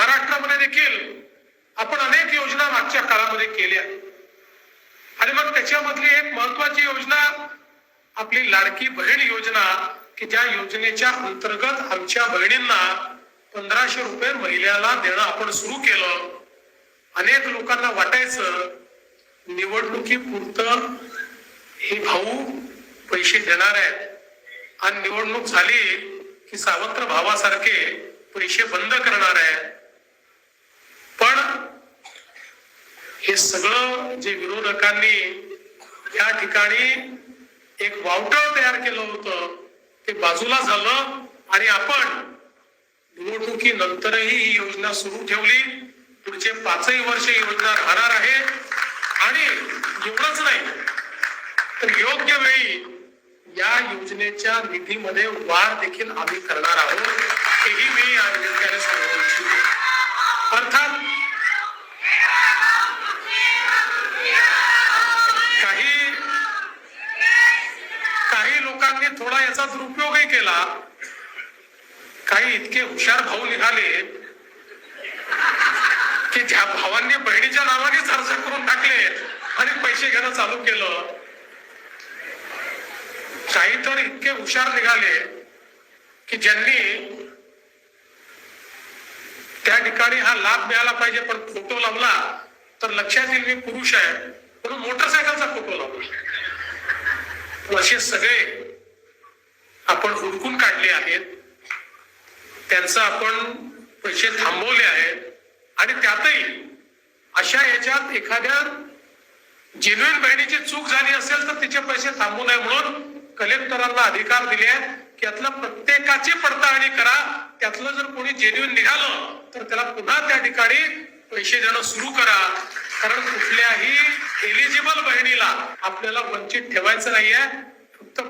महाराष्ट्रामध्ये देखील आपण अनेक योजना मागच्या काळामध्ये केल्या. आणि मग त्याच्यामधली एक महत्वाची योजना आपली लाडकी बहीण योजना की ज्या योजनेच्या अंतर्गत आमच्या बहिणींना पंधराशे रुपये महिन्याला देणं आपण सुरू केलं. अनेक लोकांना वाटायचं निवडणुकीपुरतं हे भाऊ पैसे देणार आहेत. आणि निवडणूक झाली की सावत्र भावासारखे पैसे बंद करणार आहेत पण हे सगळं जे विरोधकांनी या ठिकाणी एक वावटळ तयार केलं होतं ते बाजूला झालं आणि आपण निवडणुकीनंतरही ही योजना सुरू ठेवली. पुढचे पाचही वर्ष ही योजना राहणार आहे. आणि एवढंच नाही तर योग्य वेळी या योजनेच्या निधीमध्ये वाढ देखील आम्ही करणार आहोत. हेही मी या निमित्ताने सांगू इच्छितो अर्थात काही काही लोकांनी थोडा याचा दुरुपयोगही केला. काही इतके हुशार भाऊ निघाले की ज्या भावांनी बहिणीच्या नावानेच अर्ज करून टाकले आणि पैसे घेणं चालू केलं. काही तर इतके हुशार निघाले की ज्यांनी त्या ठिकाणी हा लाभ मिळाला पाहिजे पण फोटो लावला तर लक्षात येईल मी पुरुष आहे. म्हणून मोटरसायकलचा फोटो लावला. असे सगळे आपण हुडकून काढले आहेत. त्यांचं आपण पैसे थांबवले आहेत. आणि त्यातही अशा याच्यात एखाद्या जेन्युन बहिणीची चूक झाली असेल तर तिचे पैसे थांबू नये म्हणून कलेक्टरांना अधिकार दिले आहेत की यातलं प्रत्येकाची पडताळणी करा. त्यातलं जर कोणी जेन्युइन निघालं तर त्याला पुन्हा त्या ठिकाणी पैसे देणं सुरू करा. कारण कुठल्याही एलिजिबल बहिणीला आपल्याला वंचित ठेवायचं नाहीये. फक्त